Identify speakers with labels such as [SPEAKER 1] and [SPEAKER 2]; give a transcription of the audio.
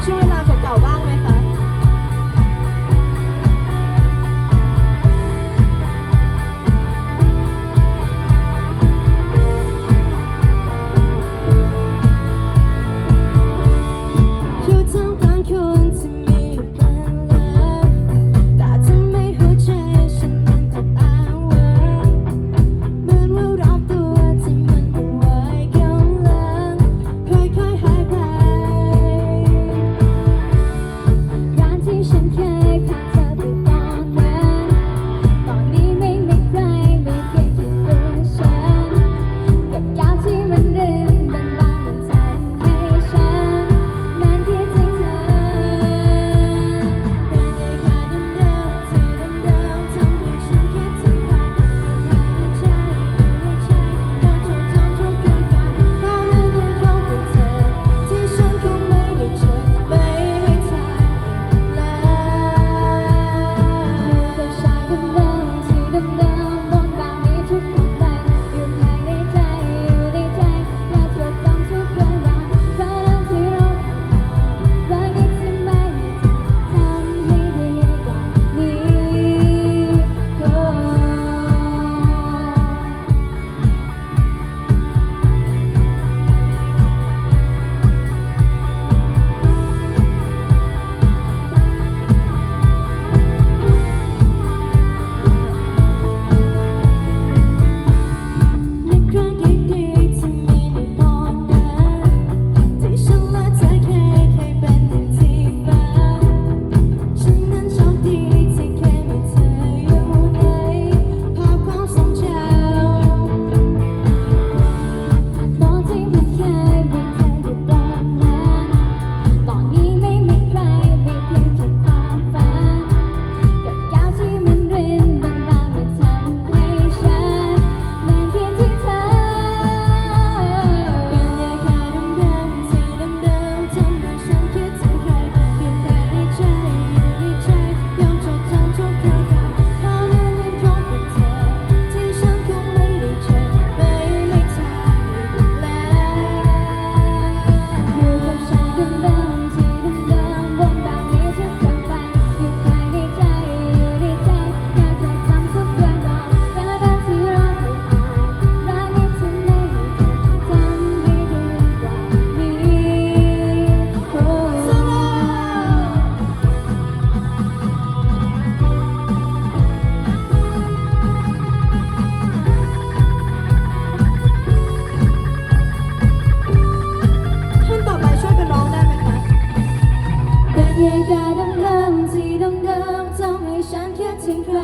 [SPEAKER 1] 是就为了。 เพียงแค่ดำๆสีดำๆทำให้ฉันคิดถึงใคร